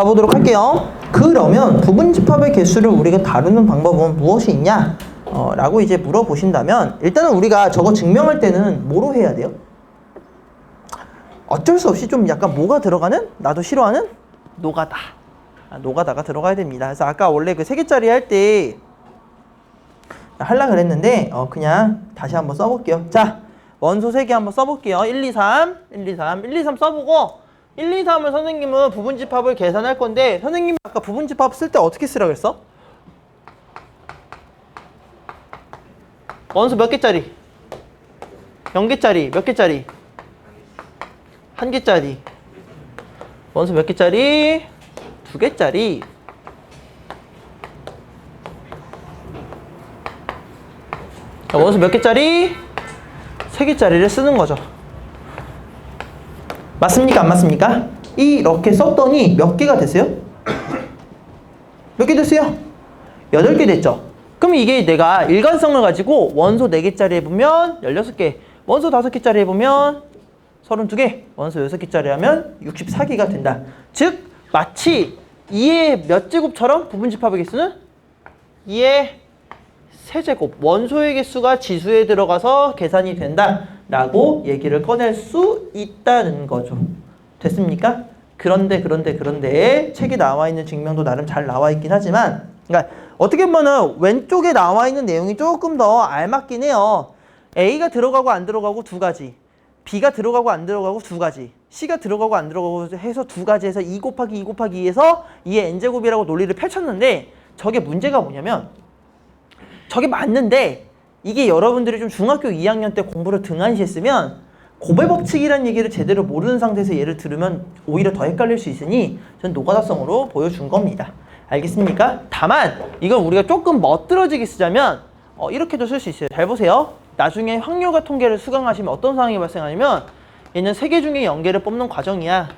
가보도록 할게요. 그러면 부분 집합의 개수를 우리가 다루는 방법은 무엇이 있냐? 어, 라고 이제 물어보신다면 일단은 우리가 저거 증명할 때는 뭐로 해야 돼요? 어쩔 수 없이 좀 약간 뭐가 들어가는? 나도 싫어하는? 노가다. 아, 노가다가 들어가야 됩니다. 그래서 아까 원래 그세 개짜리 할 때 할라 그랬는데 어, 그냥 다시 한번 써볼게요. 자, 원소 세개 한번 써볼게요. 1, 2, 3, 1, 2, 3, 1, 2, 3 써보고 1, 2, 3을 선생님은 부분집합을 계산할 건데 선생님이 아까 부분집합 쓸 때 어떻게 쓰라 그랬어? 원소 몇 개짜리? 0개짜리 몇 개짜리? 한 개짜리 원소 몇 개짜리? 두 개짜리 자, 원소 몇 개짜리? 세 개짜리를 쓰는 거죠 맞습니까? 안 맞습니까? 이렇게 썼더니 몇 개가 됐어요? 몇 개 됐어요? 여덟 개 됐죠? 그럼 이게 내가 일관성을 가지고 원소 4개짜리 해보면 16개, 원소 5개짜리 해보면 32개, 원소 6개짜리 하면 64개가 된다. 즉, 마치 2의 몇 제곱처럼 부분 집합의 개수는 2의 세제곱, 원소의 개수가 지수에 들어가서 계산이 된다 라고 얘기를 꺼낼 수 있다는 거죠. 됐습니까? 그런데 그런데 그런데 책에 나와 있는 증명도 나름 잘 나와 있긴 하지만 그러니까 어떻게 보면은 왼쪽에 나와 있는 내용이 조금 더 알맞긴 해요. A가 들어가고 안 들어가고 두 가지. B가 들어가고 안 들어가고 두 가지. C가 들어가고 안 들어가고 해서 두 가지 해서 2 곱하기 2 곱하기 2에서 2의 n제곱이라고 논리를 펼쳤는데 저게 문제가 뭐냐면 저게 맞는데 이게 여러분들이 좀 중학교 2학년 때 공부를 등한시 했으면 고배 법칙이라는 얘기를 제대로 모르는 상태에서 얘를 들으면 오히려 더 헷갈릴 수 있으니 전 노가다성으로 보여준 겁니다. 알겠습니까? 다만 이건 우리가 조금 멋들어지게 쓰자면 어, 이렇게도 쓸 수 있어요. 잘 보세요. 나중에 확률과 통계를 수강하시면 어떤 상황이 발생하냐면 얘는 세 개 중에 0개를 뽑는 과정이야.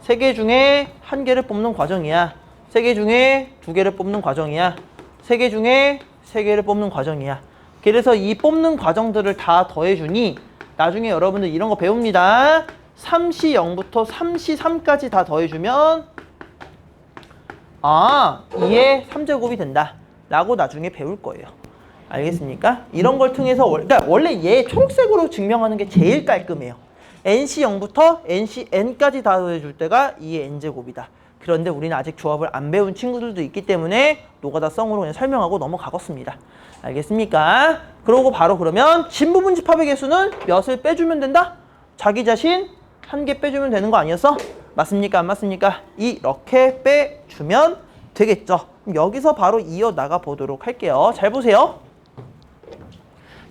세 개 중에 한 개를 뽑는 과정이야. 세 개 중에 두 개를 뽑는 과정이야. 세 개 중에 세 개를 뽑는 과정이야. 그래서 이 뽑는 과정들을 다 더해주니 나중에 여러분들 이런 거 배웁니다. 3시 0부터 3시 3까지 다 더해주면 아 2의 3제곱이 된다. 라고 나중에 배울 거예요. 알겠습니까? 이런 걸 통해서 월- 그러니까 원래 얘 초록색으로 증명하는 게 제일 깔끔해요. nc 0부터 nc n까지 다 더해줄 때가 2의 n제곱이다. 그런데 우리는 아직 조합을 안 배운 친구들도 있기 때문에 노가다 성으로 그냥 설명하고 넘어가겠습니다. 알겠습니까? 그러고 바로 그러면 진부분 집합의 개수는 몇을 빼주면 된다? 자기 자신 한 개 빼주면 되는 거 아니었어? 맞습니까? 안 맞습니까? 이렇게 빼주면 되겠죠. 여기서 바로 이어 나가 보도록 할게요. 잘 보세요.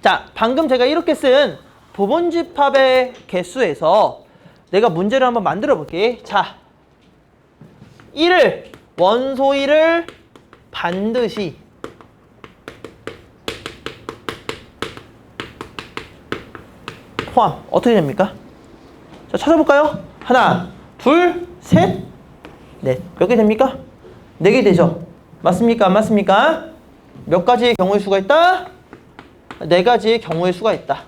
자, 방금 제가 이렇게 쓴 부분 집합의 개수에서 내가 문제를 한번 만들어 볼게. 자, 1을 원소 1을 반드시 포함 어떻게 됩니까? 자 찾아볼까요? 하나, 둘, 셋, 넷. 몇 개 됩니까? 네 개 되죠. 맞습니까? 안 맞습니까? 몇 가지의 경우의 수가 있다? 네 가지의 경우의 수가 있다.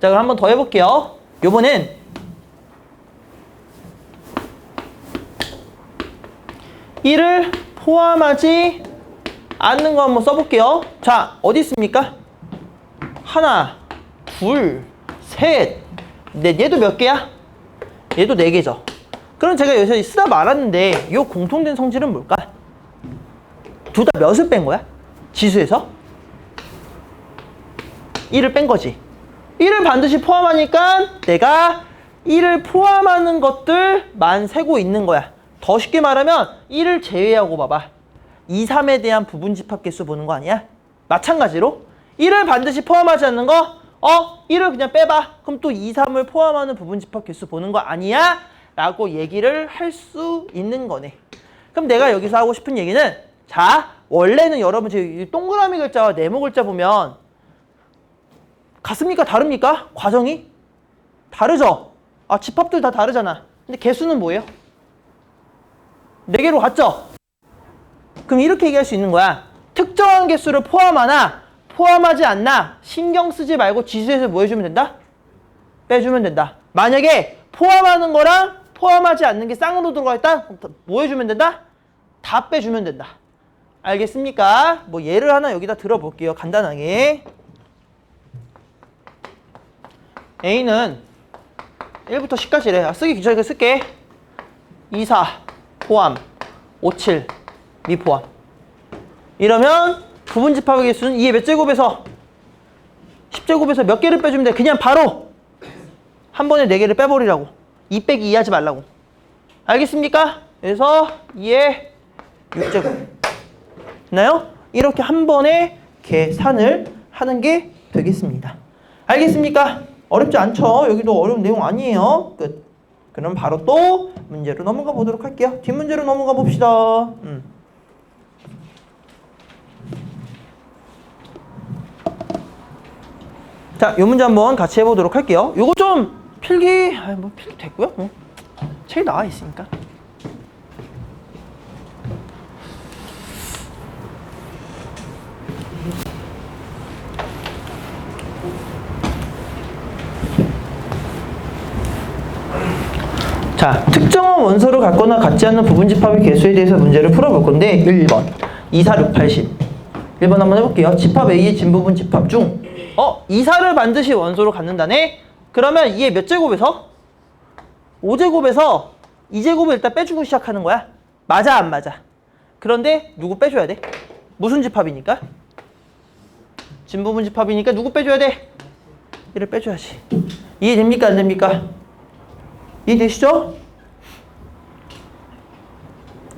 자 그럼 한번 더 해볼게요. 요번엔 이를 포함하지 않는 거 한번 써볼게요. 자, 어디 있습니까? 하나, 둘, 셋, 넷. 얘도 몇 개야? 얘도 네 개죠. 그럼 제가 여기서 쓰다 말았는데 이 공통된 성질은 뭘까? 둘 다 몇을 뺀 거야? 지수에서? 1을 뺀 거지. 1을 반드시 포함하니까 내가 1을 포함하는 것들만 세고 있는 거야. 더 쉽게 말하면 1을 제외하고 봐봐. 2, 3에 대한 부분 집합 개수 보는 거 아니야? 마찬가지로 1을 반드시 포함하지 않는 거 어? 1을 그냥 빼봐. 그럼 또 2, 3을 포함하는 부분 집합 개수 보는 거 아니야? 라고 얘기를 할 수 있는 거네. 그럼 내가 여기서 하고 싶은 얘기는 자, 원래는 여러분 동그라미 글자와 네모 글자 보면 같습니까? 다릅니까? 과정이? 다르죠? 아, 집합들 다 다르잖아. 근데 개수는 뭐예요? 네 개로 갔죠? 그럼 이렇게 얘기할 수 있는 거야. 특정한 개수를 포함하나 포함하지 않나 신경 쓰지 말고 지수에서 뭐 해주면 된다? 빼주면 된다. 만약에 포함하는 거랑 포함하지 않는 게 쌍으로 들어가 있다? 뭐 해주면 된다? 다 빼주면 된다. 알겠습니까? 뭐 예를 하나 여기다 들어볼게요. 간단하게. A는 1부터 10까지래. 아, 쓰기 귀찮으니까 쓸게. 2, 4 포함, 5, 7 미 포함. 이러면 부분 집합의 개수는 2의 몇 제곱에서 10제곱에서 몇 개를 빼주면 돼. 그냥 바로 한 번에 4개를 빼버리라고. 2 빼기 2 하지 말라고. 알겠습니까? 그래서 2의 6제곱. 됐나요? 이렇게 한 번에 계산을 하는 게 되겠습니다. 알겠습니까? 어렵지 않죠? 여기도 어려운 내용 아니에요. 끝. 그럼 바로 또 문제로 넘어가 보도록 할게요. 뒷문제로 넘어가 봅시다. 음. 자, 이 문제 한번 같이 해보도록 할게요. 요거 좀 필기, 아, 뭐 필기 됐고요. 뭐. 책 나와 있으니까. 자, 특정한 원소를 갖거나 갖지 않는 부분집합의 개수에 대해서 문제를 풀어볼 건데 1번 2, 4, 6, 80 1번 한번 해볼게요. 집합 A의 진부분 집합 중 어? 2, 4를 반드시 원소로 갖는다네? 그러면 2의 몇 제곱에서? 5제곱에서 2제곱을 일단 빼주고 시작하는 거야. 맞아 안 맞아? 그런데 누구 빼줘야 돼? 무슨 집합이니까? 진부분 집합이니까 누구 빼줘야 돼? 얘를 빼줘야지. 이해됩니까 안 됩니까? 이해되시죠?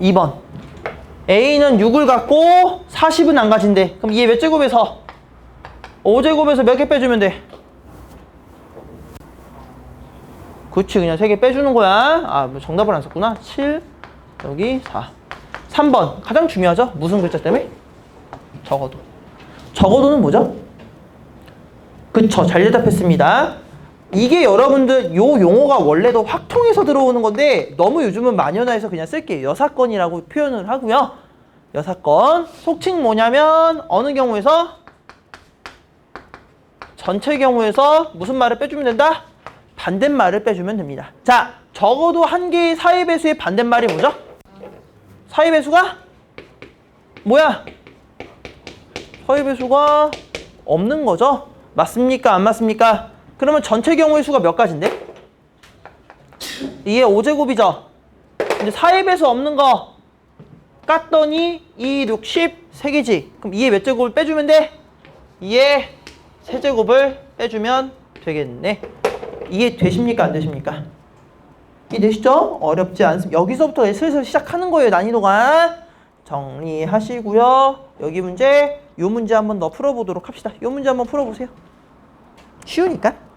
2번 A는 6을 갖고 40은 안 가진대 그럼 얘 몇 제곱에서? 5제곱에서 몇 개 빼주면 돼? 그치 그냥 3개 빼주는 거야 아뭐 정답을 안 썼구나 7 여기 4 3번 가장 중요하죠? 무슨 글자 때문에? 적어도 적어도는 뭐죠? 그쵸 잘 대답했습니다 이게 여러분들 요 용어가 원래도 확통해서 들어오는 건데 너무 요즘은 만연화해서 그냥 쓸게요. 여사건이라고 표현을 하고요. 여사건 속칭 뭐냐면 어느 경우에서 전체 경우에서 무슨 말을 빼주면 된다? 반대말을 빼주면 됩니다. 자, 적어도 한 개의 사이배수의 반대말이 뭐죠? 사이배수가 뭐야? 사이배수가 없는 거죠? 맞습니까? 안 맞습니까? 그러면 전체 경우의 수가 몇 가지인데? 이게 5제곱이죠? 근데 4의 배수 없는 거 깠더니 2, 6, 10, 3개지. 그럼 2의 몇 제곱을 빼주면 돼? 2의 세제곱을 빼주면 되겠네. 이해 되십니까? 안 되십니까? 이해되시죠? 어렵지 않습니다. 여기서부터 슬슬 시작하는 거예요, 난이도가. 정리하시고요. 여기 문제, 요 문제 한번 더 풀어보도록 합시다. 요 문제 한번 풀어보세요. 쉬우니까.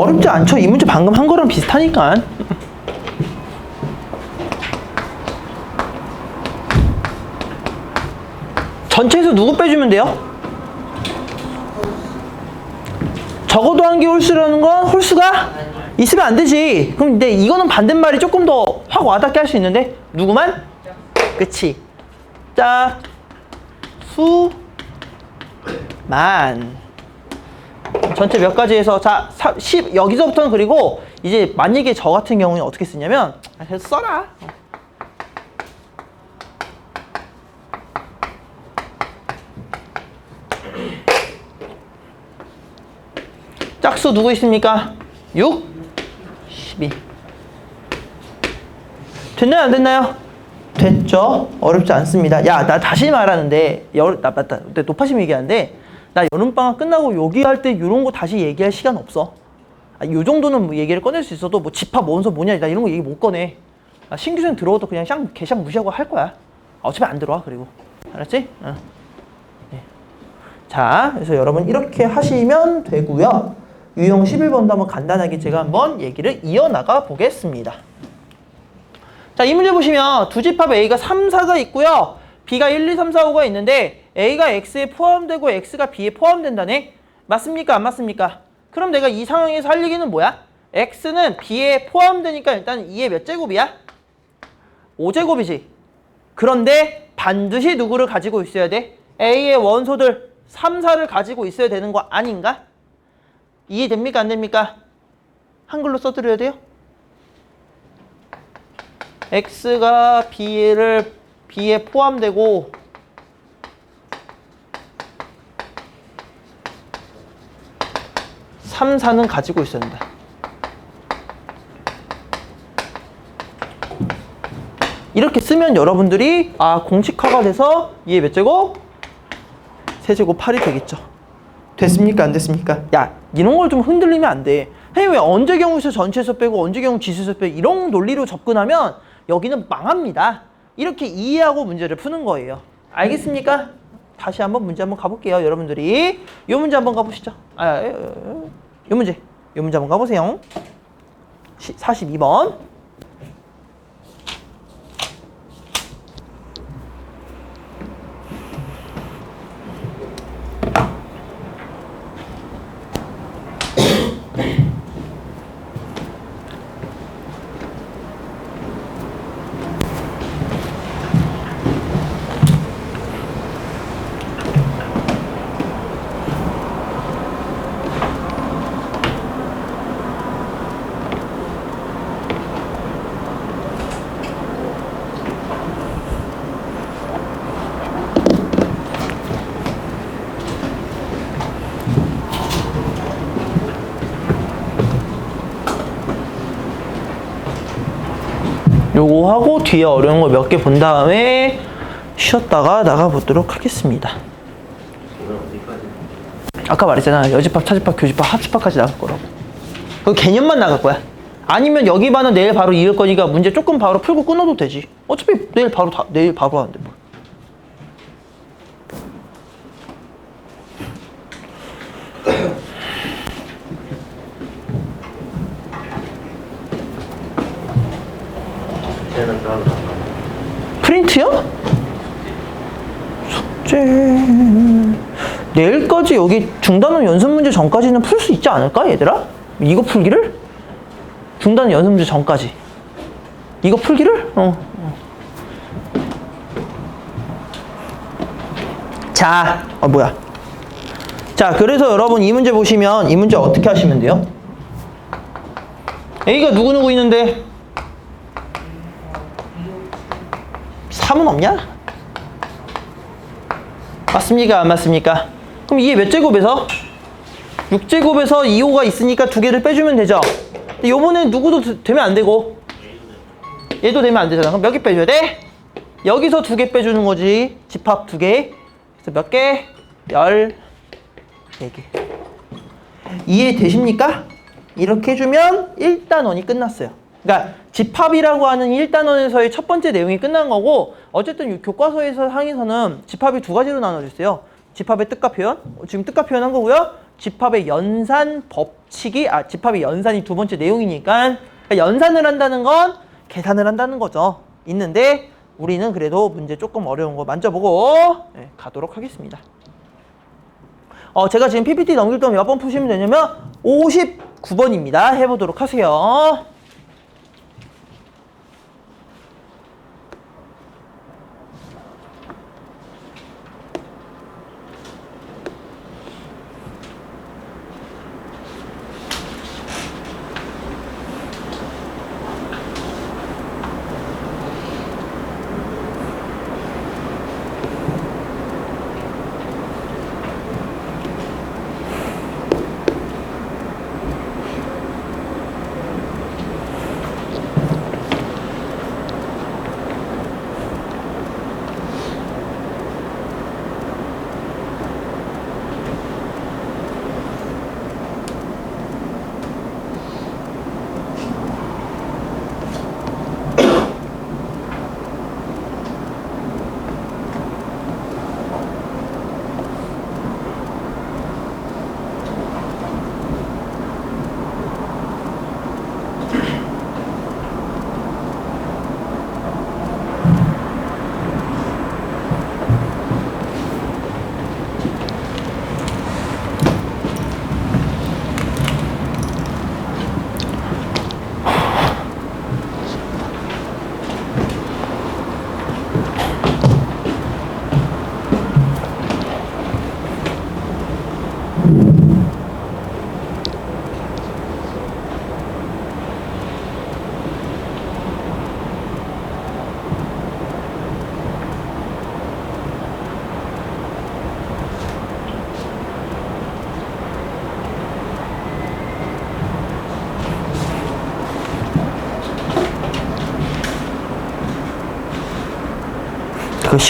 어렵지 않죠? 이 문제 방금 한 거랑 비슷하니까. 전체에서 누구 빼주면 돼요? 적어도 한 개 홀수라는 건 홀수가 있으면 안 되지. 그럼 근데 이거는 반대말이 조금 더 확 와닿게 할 수 있는데 누구만? 그치. 짝, 수, 만. 전체 몇 가지에서 자, 사, 10 여기서부터는 그리고 이제 만약에 저 같은 경우는 어떻게 쓰냐면 아, 그래서 써라. 짝수 누구 있습니까? 6, 12. 됐나요? 안 됐나요? 됐죠? 어렵지 않습니다. 야, 나 다시 말하는데, 여, 나 맞다. 노파심 얘기하는데, 나 여름방학 끝나고 여기 할 때 이런 거 다시 얘기할 시간 없어. 아, 요 정도는 뭐 얘기를 꺼낼 수 있어도 뭐 집합 원서 뭐냐, 나 이런 거 얘기 못 꺼내. 아, 신규생 들어와도 그냥 샹, 개샹 무시하고 할 거야. 아, 어차피 안 들어와, 그리고. 알았지? 어. 예. 자, 그래서 여러분 이렇게 하시면 되고요. 유형 11번도 한번 간단하게 제가 한번 얘기를 이어나가 보겠습니다. 자, 이 문제 보시면 두 집합 A가 3, 4가 있고요. B가 1, 2, 3, 4, 5가 있는데 A가 X에 포함되고 X가 B에 포함된다네. 맞습니까? 안 맞습니까? 그럼 내가 이 상황에서 할 얘기는 뭐야? X는 B에 포함되니까 일단 2의 몇 제곱이야? 5제곱이지. 그런데 반드시 누구를 가지고 있어야 돼? A의 원소들 3, 4를 가지고 있어야 되는 거 아닌가? 이해됩니까? 안 됩니까? 한글로 써드려야 돼요? x가 b를 b에 포함되고 삼 4는 가지고 있어야 된다. 이렇게 쓰면 여러분들이 아 공식화가 돼서 이해 몇 제곱? 세제곱 8이 되겠죠. 됐습니까? 안 됐습니까? 야 이런 걸 좀 흔들리면 안 돼. 아니 왜 언제 경우에서 전체에서 빼고 언제 경우 지수에서 빼고 이런 논리로 접근하면 여기는 망합니다. 이렇게 이해하고 문제를 푸는 거예요. 알겠습니까? 다시 한번 문제 한번 가볼게요. 여러분들이 이 문제 한번 가보시죠. 아, 이 문제, 이 문제 한번 가보세요. 42번. 요거 하고 뒤에 어려운 거 몇 개 본 다음에 쉬었다가 나가보도록 하겠습니다. 아까 말했잖아. 여집합, 차집합, 교집합, 합집합까지 나갈 거라고. 그 개념만 나갈 거야. 아니면 여기 반은 내일 바로 이을 거니까 문제 조금 바로 풀고 끊어도 되지. 어차피 내일 바로 다, 내일 바로 하는데 뭐. 쟤는 따로 나가. 프린트요? 숙제 내일까지 여기 중단원 연습 문제 전까지는 풀 수 있지 않을까 얘들아? 이거 풀기를? 중단원 연습 문제 전까지 이거 풀기를? 어. 어. 자, 어 뭐야? 자, 그래서 여러분 이 문제 보시면 이 문제 어떻게 하시면 돼요? A가 누구누구 있는데 3은 없냐? 맞습니까? 안 맞습니까? 그럼 이게 몇 제곱에서? 6제곱에서 2호가 있으니까 두 개를 빼주면 되죠? 근데 요번엔 누구도 드- 되면 안 되고 얘도 되면 안 되잖아. 그럼 몇 개 빼줘야 돼? 여기서 두 개 빼주는 거지. 집합 두 개. 그래서 몇 개? 열, 네 개. 이해되십니까? 이렇게 해주면 1단원이 끝났어요. 그러니까 집합이라고 하는 1단원에서의 첫 번째 내용이 끝난 거고 어쨌든 이 교과서에서 항에서는 집합이 두 가지로 나눠져 있어요. 집합의 뜻과 표현, 어, 지금 뜻과 표현한 거고요. 집합의 연산 법칙이 아 집합의 연산이 두 번째 내용이니까 그러니까 연산을 한다는 건 계산을 한다는 거죠. 있는데 우리는 그래도 문제 조금 어려운 거 만져보고 네, 가도록 하겠습니다. 어, 제가 지금 PPT 넘길 동안 몇 번 푸시면 되냐면 59번입니다. 해보도록 하세요.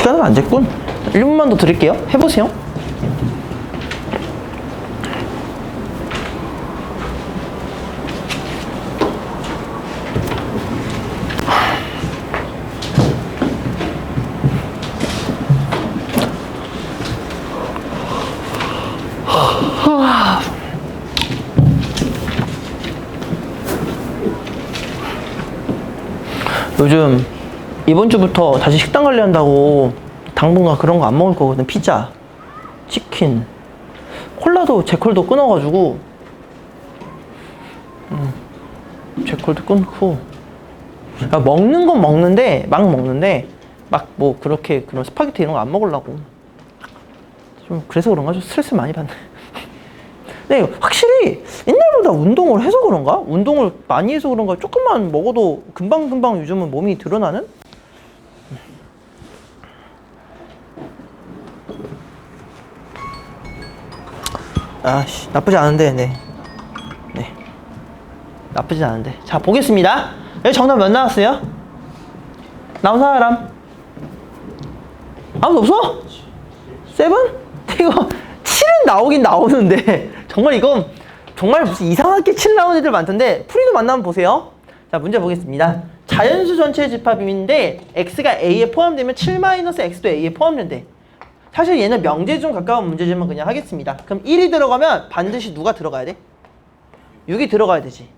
시간은 안 됐군. 1분만 더 드릴게요. 해보세요. 요즘 이번 주부터 다시 식단 관리한다고 당분간 그런 거 안 먹을 거거든. 피자, 치킨, 콜라도 제콜도 끊어가지고 음, 제콜도 끊고 야, 먹는 건 먹는데 막 먹는데 막 뭐 그렇게 그런 스파게티 이런 거 안 먹으려고 좀 그래서 그런가 좀 스트레스 많이 받네. 네, 확실히 옛날보다 운동을 해서 그런가? 운동을 많이 해서 그런가? 조금만 먹어도 금방금방 요즘은 몸이 드러나는? 아씨, 나쁘지 않은데, 네. 네. 나쁘지 않은데. 자, 보겠습니다. 여기 정답 몇 나왔어요? 나온 사람? 아무도 없어? 세븐? 이거 7은 나오긴 나오는데 정말 이건 정말 무슨 이상하게 7 나오는 애들 많던데 풀이도 만나면 보세요. 자 문제 보겠습니다. 자연수 전체 집합인데 x가 a에 포함되면 7-x도 a에 포함된대. 사실 얘는 명제 중 가까운 문제지만 그냥 하겠습니다. 그럼 1이 들어가면 반드시 누가 들어가야 돼? 6이 들어가야 되지.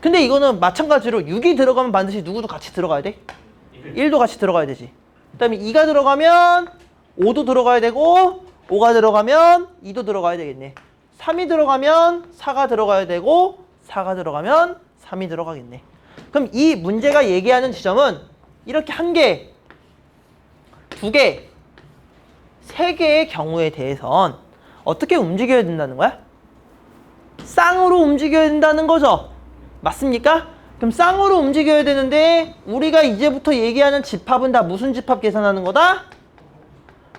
근데 이거는 마찬가지로 6이 들어가면 반드시 누구도 같이 들어가야 돼? 1도 같이 들어가야 되지. 그 다음에 2가 들어가면 5도 들어가야 되고 5가 들어가면 2도 들어가야 되겠네. 3이 들어가면 4가 들어가야 되고 4가 들어가면 3이 들어가겠네. 그럼 이 문제가 얘기하는 지점은 이렇게 한 개, 두 개, 세 개의 경우에 대해선 어떻게 움직여야 된다는 거야? 쌍으로 움직여야 된다는 거죠. 맞습니까? 그럼 쌍으로 움직여야 되는데 우리가 이제부터 얘기하는 집합은 다 무슨 집합 계산하는 거다?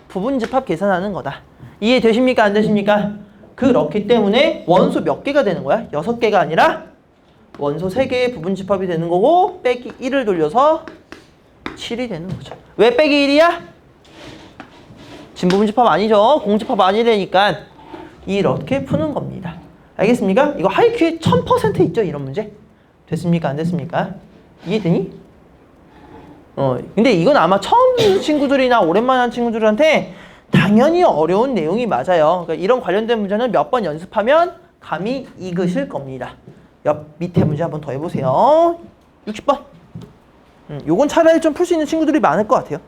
부분 집합 계산하는 거다. 이해되십니까? 안 되십니까? 그렇기 때문에 원소 몇 개가 되는 거야? 여섯 개가 아니라 원소 세 개의 부분 집합이 되는 거고 빼기 1을 돌려서 7이 되는 거죠. 왜 빼기 1이야? 진부분 집합 아니죠. 공집합 아니라니까 이렇게 푸는 겁니다. 알겠습니까? 이거 하이큐에 1000% 있죠, 이런 문제. 됐습니까? 안 됐습니까? 이해되니? 어, 근데 이건 아마 처음 듣는 친구들이나 오랜만에 한 친구들한테 당연히 어려운 내용이 맞아요. 그러니까 이런 관련된 문제는 몇 번 연습하면 감이 익으실 겁니다. 옆 밑에 문제 한번 더 해보세요. 60번. 음, 요건 차라리 좀 풀 수 있는 친구들이 많을 것 같아요.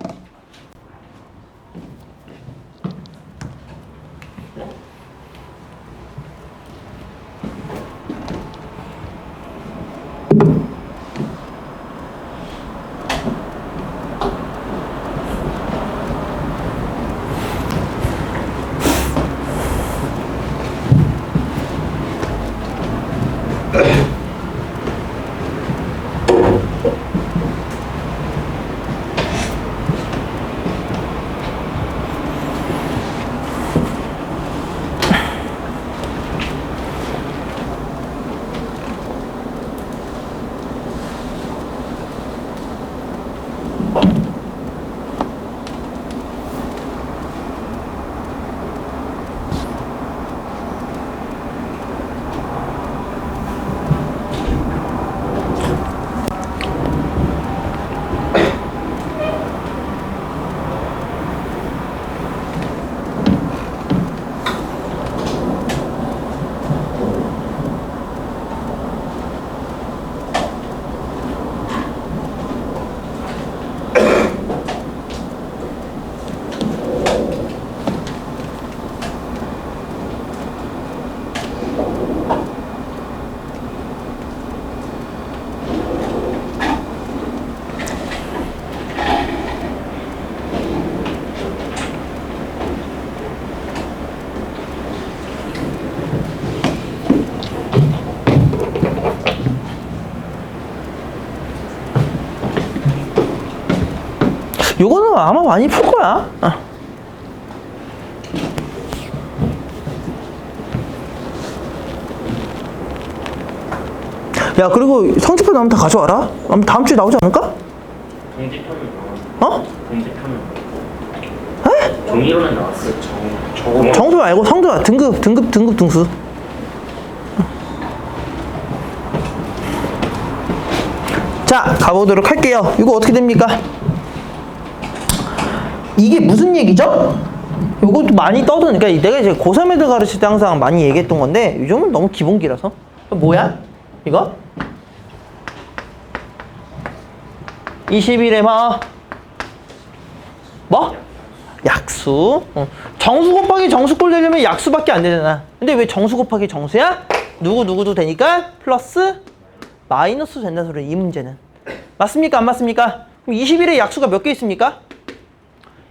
요거는 아마 많이 풀 거야. 어. 야 그리고 성적표 나오면 다 가져와라. 아마 다음 주에 나오지 않을까? 나왔어. 어? 에? 종이로는 나왔어요. 정, 정. 정수 말고 성적 등급 등급 등급 등수. 자 가보도록 할게요. 이거 어떻게 됩니까? 이게 무슨 얘기죠? 이것도 많이 떠드는 그러니까 내가 이제 고3 애들 가르칠 때 항상 많이 얘기했던 건데 요즘은 너무 기본기라서 뭐야? 이거? 21에 뭐? 뭐? 약수. 어. 정수 곱하기 정수 꼴 되려면 약수밖에 안 되잖아. 근데 왜 정수 곱하기 정수야? 누구 누구도 되니까 플러스 마이너스 된다는 소리야, 이 문제는. 맞습니까? 안 맞습니까? 그럼 21에 약수가 몇 개 있습니까?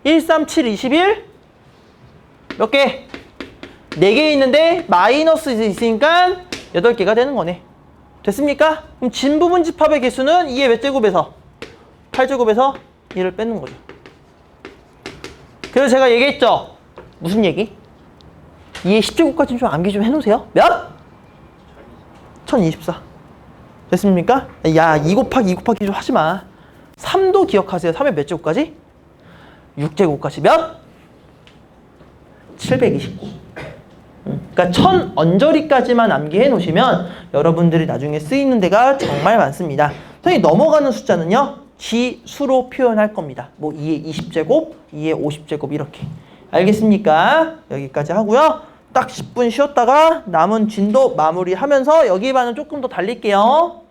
1, 3, 7, 21. 몇 개? 4개 있는데 마이너스 있으니까 8개가 되는 거네. 됐습니까? 그럼 진 부분 집합의 개수는 2의 몇 제곱에서? 8제곱에서 1을 뺏는 거죠. 그래서 제가 얘기했죠. 무슨 얘기? 2의 10제곱까지 좀 암기 좀 해놓으세요. 몇? 1024. 됐습니까? 야, 2 곱하기 2 곱하기 좀 하지 마. 3도 기억하세요. 3의 몇 제곱까지? 6제곱까지 몇? 729. 음, 그러니까 천 언저리까지만 암기해 놓으시면 여러분들이 나중에 쓰이는 데가 정말 많습니다. 선생님 넘어가는 숫자는요. 지수로 표현할 겁니다. 뭐 2의 20제곱, 2의 50제곱 이렇게. 알겠습니까? 여기까지 하고요. 딱 10분 쉬었다가 남은 진도 마무리하면서 여기 반은 조금 더 달릴게요.